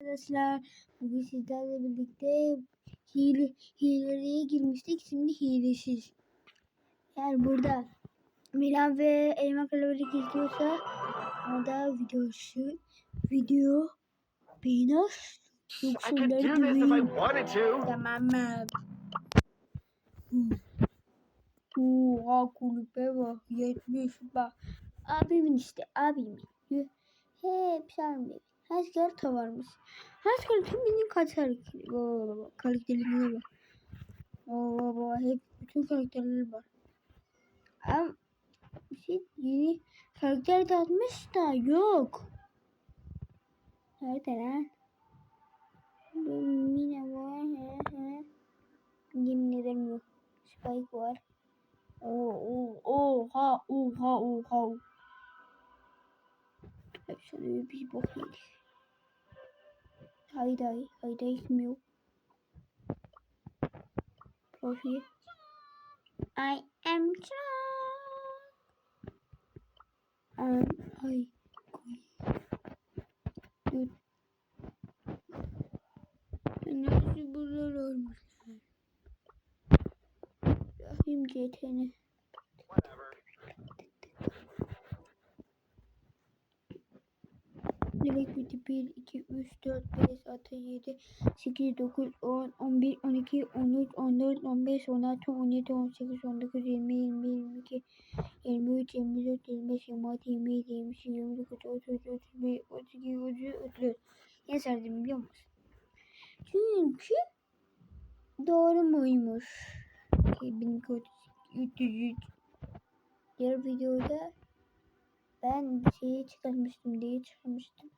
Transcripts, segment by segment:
Arkadaşlar bugün sizlerle birlikte hile, hileliğe girmiştik. Şimdi hilesiz. Eğer burada Milan ve Elma Kalabalık izliyorsa ona da videosu video beğeni I Yoksa onları to. Tamam mı? Oha kulübe bak. Yetmiş bak. Abimin işte abimin. Hep sarmıyor. Her varmış. Her karakter benim kaç karakter. Oo, karakterlerine bak. Oo, baba hep bütün karakterleri var. Ama bir şey yeni karakter de atmış da yok. Nerede lan? Mine var. He he. Yemin ederim yok. Spike var. Oo, oo, oha, oha, oha. Hep şöyle bir bakayım. Haydi, haydi, haydi, ismi yok. Profil. I am strong. Um, ay, koy. Nasıl bunlar olmuşlar? Rahim CT'ni. 7, 1, 2, 3, 4, 5, 6, 7, 8, 9, 10, 11, 12, 13, 14, 15, 16, 17, 18, 19, 20, 21, 22, 23, 24, 25, 26, 27, 28, 29, 30, 31, 32, 33, 34. Ne sardım biliyor musun? Çünkü doğru muymuş? 1300 Diğer videoda ben bir şeyi çıkarmıştım diye çıkarmıştım.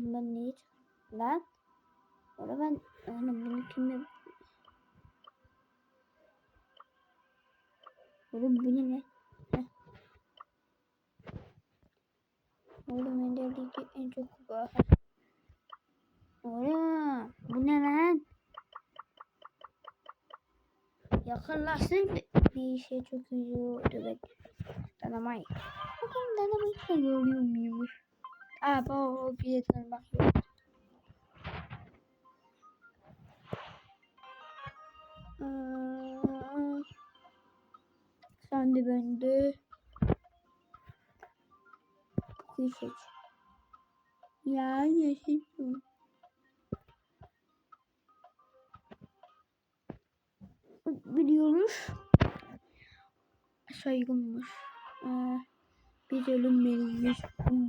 Ben neyi çıkarmıştım lan? Orada ben oğlum bunu kim yap? Oğlum bu ne ne? Heh. Oğlum Ender'deki en çok kupa. Oğlum bu ne lan? Yakınlaştır bir şey çok iyi dövek. Danamayı. Bakalım danamayı da görüyor muymuş? Aa bu bir yeter bak Sen de bende. Kuyu seç. Ya yeşil bu. Biliyormuş. Saygınmış. Ee, biz ölünmeliyiz. Bu,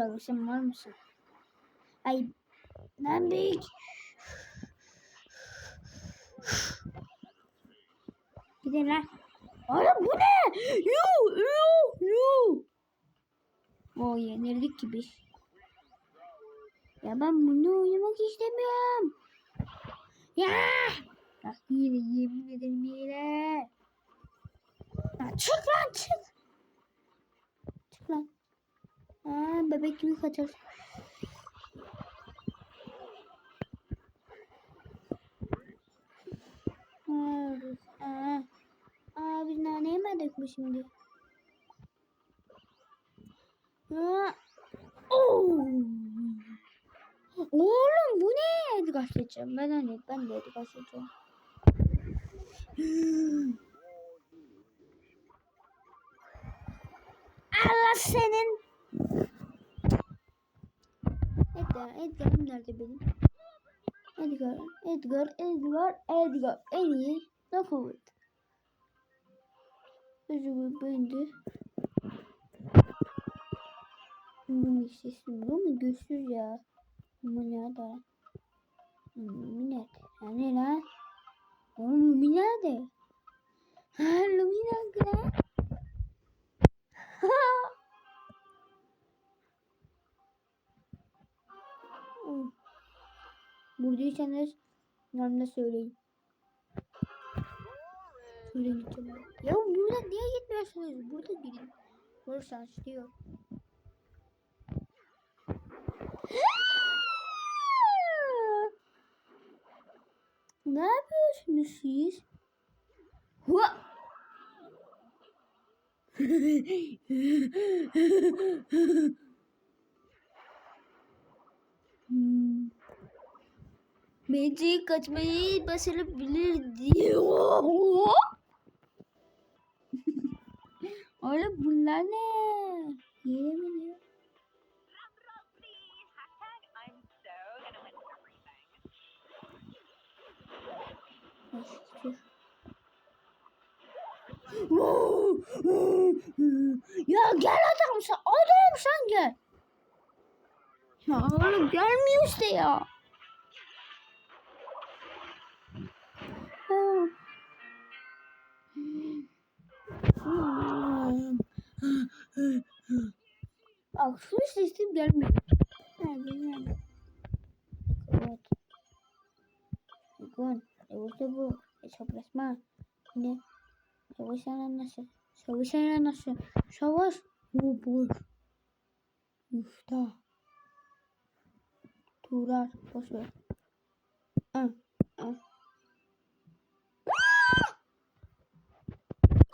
Galiba sen var mısın? Ay, lan büyük. Gidin lan. Oğlum bu ne? Yuh, yuh, yuh. O yenildik gibi. Ya ben bunu oynamak istemiyorum. Ya! Bak yine yemin ederim yine. Ya çık lan çık. Çık lan. Ha, bebek gibi kaçar. Ha. Aa, biz nane yemedik mi şimdi? Ha. Oo. Oğlum bu ne? Edgar seçeceğim. Ben hani ben de Edgar seçeceğim. Allah senin. Edgar, Edgar'ım nerede benim? Edgar, Edgar, Edgar, Edgar. En iyi knockout. Özür bindi. Bunu istesin. Bu mu güçsüz ya? Bu nerede? Lumi nerede? Hani lan? Oğlum Lumi nerede? Ha Lumi nerede lan? Buradaysanız yorumda söyleyin. Şöyle gideceğim. Ya buradan niye gitmiyorsunuz? Burada gidin. Vurursanız diyor. Ne yapıyorsunuz siz? Hua! Bence kaçmayı başarabilir diye. Oğlum bunlar ne? Yere mi diyor? Ya gel adam sen adam sen gel. Ya oğlum gelmiyor işte ya. Şu sesim gelmiyor. Nerede? Evet. Te gusta bu. Eso plasma. Ne? Savaşan nasıl? Savaşan nasıl? Savaş. Oh boş. Uf da. Turar. Boş ver. Ah, ah.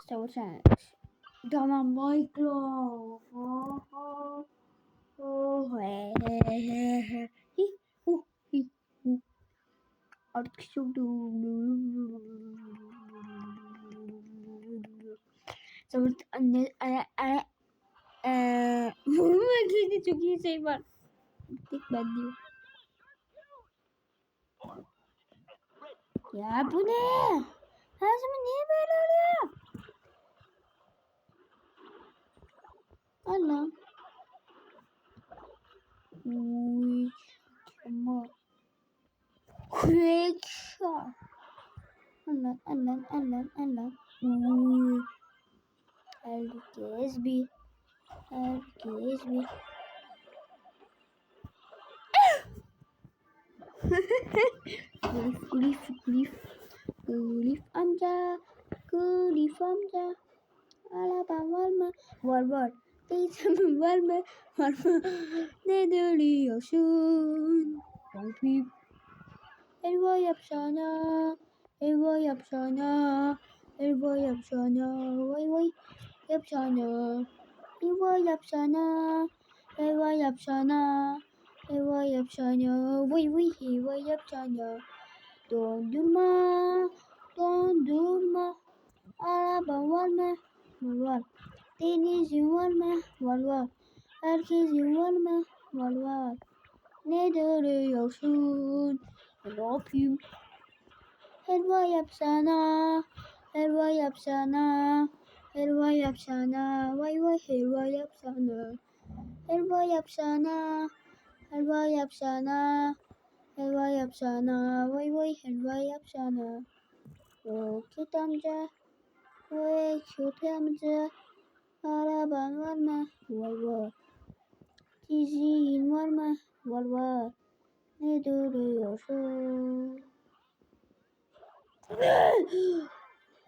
Savaşan. Tamam Michael. Oh, oh. Oh, he. Hi, hu, hi. Artık çok Sonra anne anne anne eee bunun çok iyi şey var. Tek ben diyor. Ya bu ne? Zaman niye böyle oluyor? Allah. Uy, ama. Quick shot. Allah Allah Allah Allah. Uy. Herkes bir. Herkes bir. Kulif kulif kulif. Kulif amca. Kulif amca. Araba var mı? Var var. Teyzemin var mı? Var mı? Ne dönüyorsun? Yapayım. Helva yapsana. Helva yapsana. Helva yapsana. Vay vay. Yapsana. Helva yapsana. Helva yapsana. Helva yapsana. Vay vay helva yapsana. Dondurma. Dondurma. Araba var mı? Var var. Denizin var mı? Var var. Herkesin var mı? Var var. Ne duruyorsun? Ne yapayım? Helva yapsana. Helva yapsana. Helva yapsana. Vay vay helva yapsana. Helva yapsana. Helva yapsana. Helva yapsana. Vay vay helva yapsana. Roket amca. Vay kötü amca. Araban var mı? Var var. Dizin var mı? Var var. Ne duruyorsun?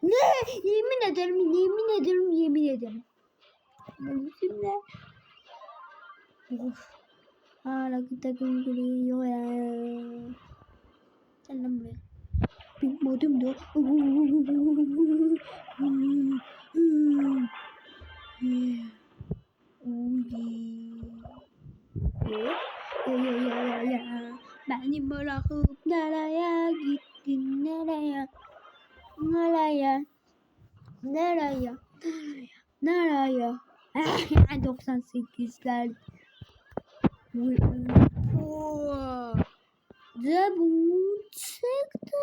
ne? Yemin ederim, yemin ederim, yemin ederim. Nefsim ne? Of. Hala kita geliyor ya. Sen lan buraya. Benim modum da. Beni bırakıp nereye gittin nereye? Nereye? Nereye? Nereye? Nereye? 98'ler. Zabun çıktı.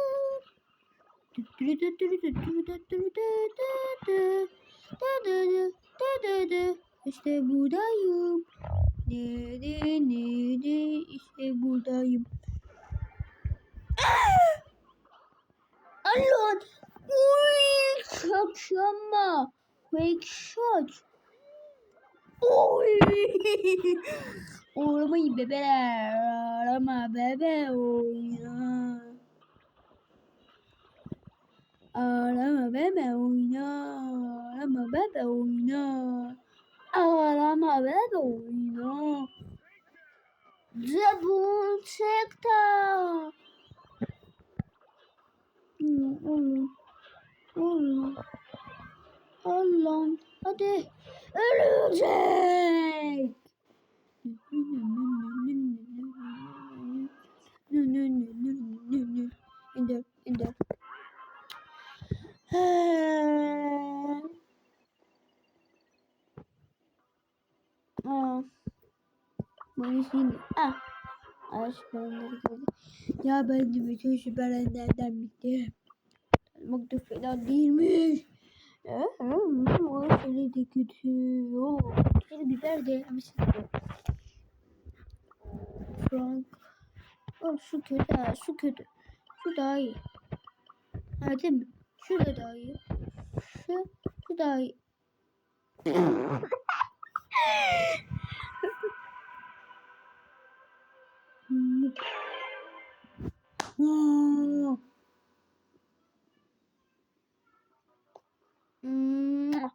İşte buradayım. Nere nere işte buradayım. Allah'ım. Uy, şakşama. Fake shot. Oy. Ağlamayın bebeler. Ağlama bebe oyna. Ağlama bebe oyna. Ağlama bebe oyna. Ağlama bebe oyna. Zabun çıktı. Oğlum. Allah. Allah. Hadi. Ölecek. İndir, indir. Aa. Bunu şimdi. Ah. Ay şüphelenleri gördüm. Ya ben de bütün şüphelenlerden bitti. Tanımak da fena değilmiş. Eee, o seni de kötü. Yok. Seni güzel de de. Frank. Oh, şu kötü, ha, şu kötü. Şu daha iyi. Ha değil mi? Şu da daha iyi. Şu, şu daha iyi. Hmm. Aa. Mua.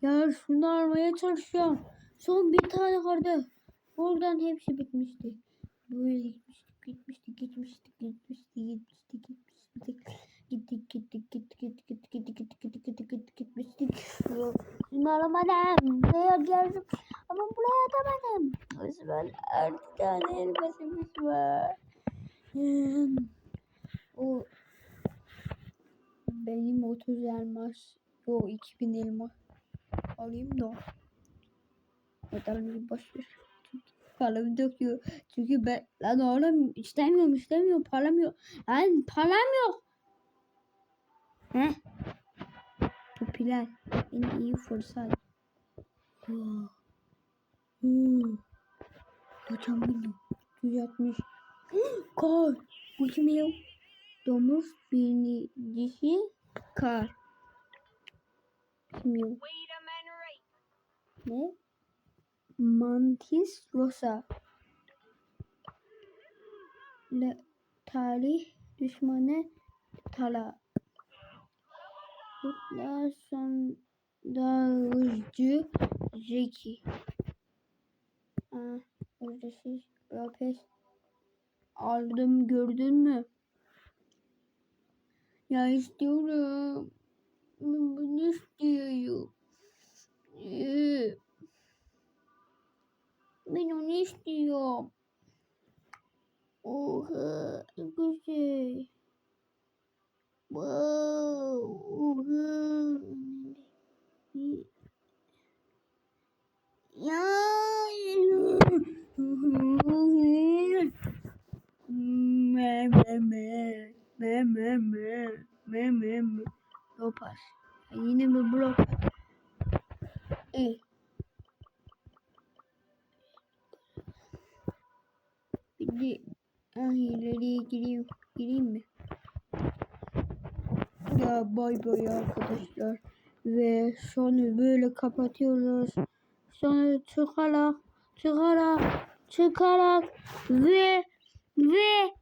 Hmm. Ya şunu almaya çalışıyorum. Son bir tane kaldı. Oradan hepsi bitmişti. Böyle gitmiştik, gitmiştik, gitmiştik, gitmiştik, gitmiştik, gitmiştik. Gittik, gittik, gittik, gittik, gittik, gittik, gittik, gittik, gittik, gittik, gitmiştik. Yok, Şunu alamadım. Buraya geldim. Ama buraya atamadım. O zaman artık tane elmasımız var. Hmm. O benim 30 elmas. Yo 2000 elmas. Alayım da. Adamı boş ver. Paramı döküyor. Çünkü ben lan oğlum istemiyorum istemiyorum param yok. Lan param yok. Heh. Popüler. En iyi fırsat. Oh. Hmm. Hocam benim. 160. Kar. Kim ya? Domuz binicisi kar. Kim Ne? Mantis rosa. Le, tarih düşmanı tala. Kutlar sandalcı Zeki. Aa, ücretsiz Lopez. Aldım gördün mü? Ya istiyorum. Bunu istiyorum. Ee, ben onu istiyorum. Oha güzel. Wow. Oha. Ya. Me me me me me me me me. Topar. Yine mi blok? İyi. Bir ah, ileriye gireyim. Gireyim mi? Ya bay bay arkadaşlar. Ve sonu böyle kapatıyoruz. Sonra çıkarak, çıkarak, çıkarak ve ve